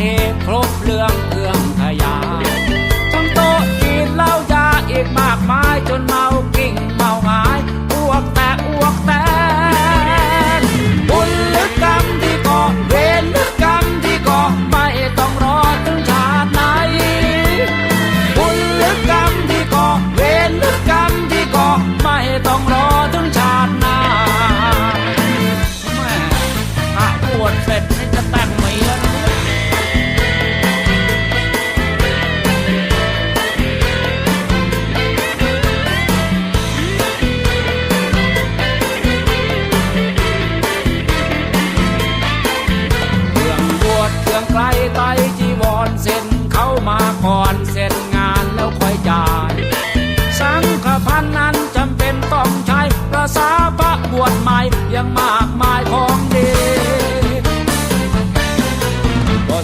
เอกครบเรื่อง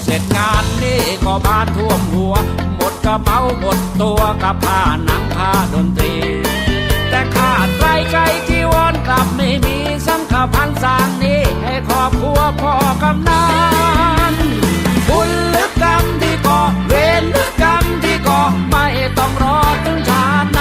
เสร็จงานนี่ก็บ้านท่วมหัว หมดกระเป๋าหมดตัวกับผ้าหนังผ้าดนตรี แต่ขาดไรใก่จีวอนกลับไม่มีสังขพันสางนี้ให้ครอบครัวพ่อกำนันบุญหรือกรรมที่ก่อเวรหรือกรรมที่ก่อไม่ต้องรอถึงชาติ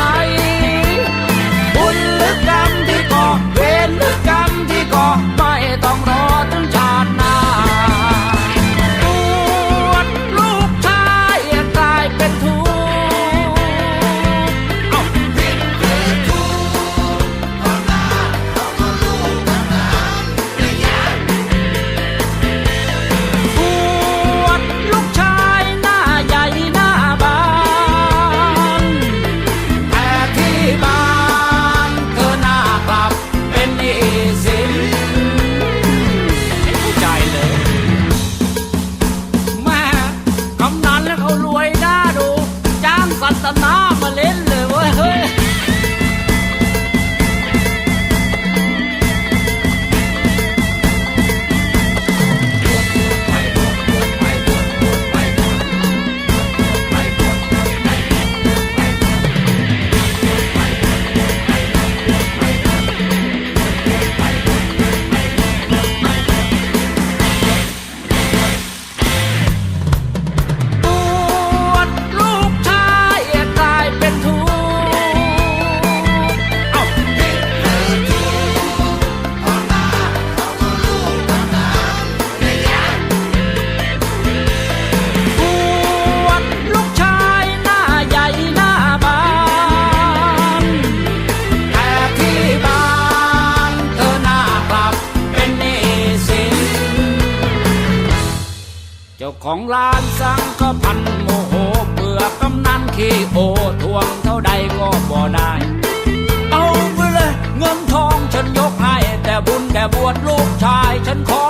ริโอทวงเท่าใดก็บ่ได้ เอาไปเลยเงินทองฉันยกให้ แต่บุญแก่บวชลูกชายฉันขอ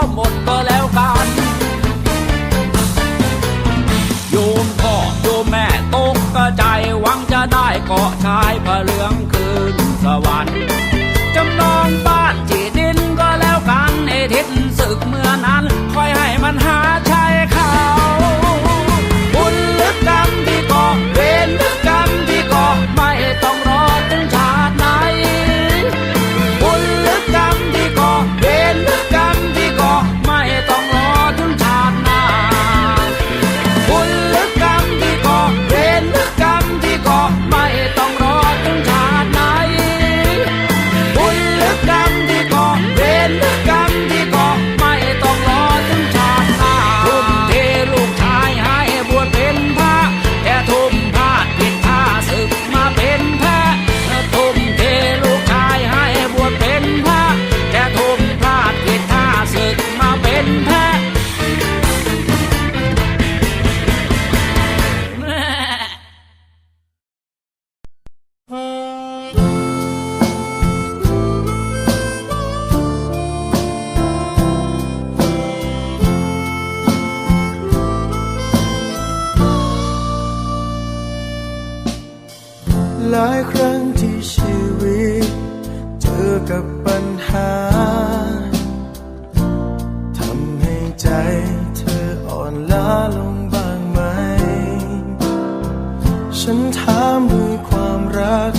ฉันถามด้วยความรัก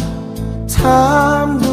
ถาม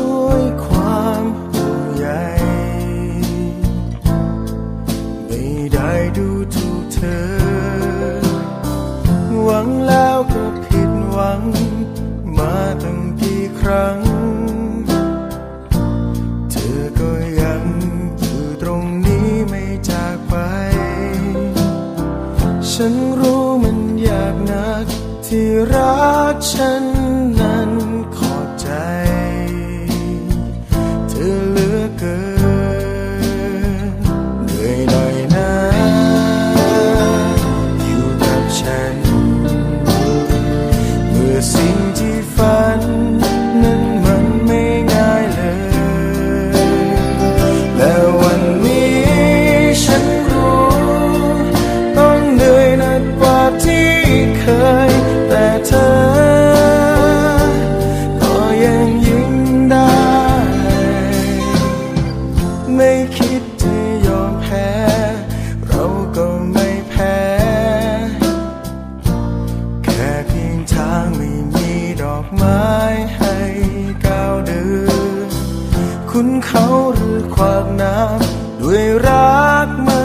ความน้ำด้วยรักมัน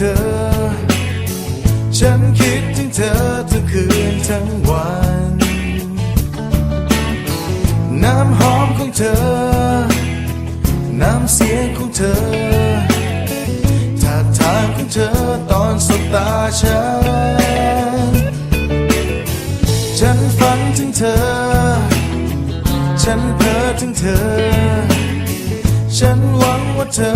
เธอ ฉันคิดถึงเธอทั้งคืนทั้งวัน น้ำหอมของเธอ น้ำเสียงของเธอท่าทางของเธอตอนสบตาฉัน ฉันฝันถึงเธอ ฉันเพ้อถึงเธอ ฉันหวังว่าเธอ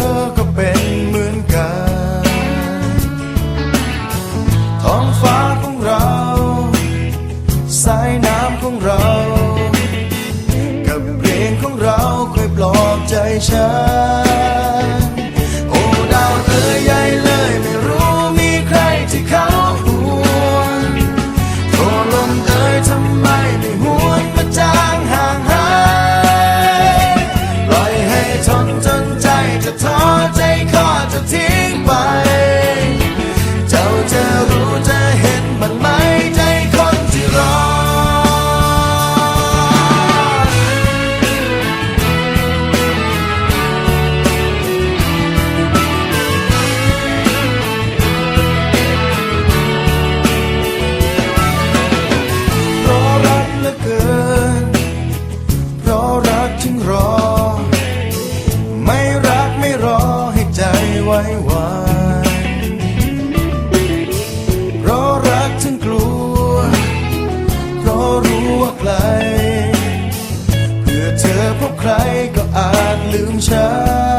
ใครก็อาจลืมฉัน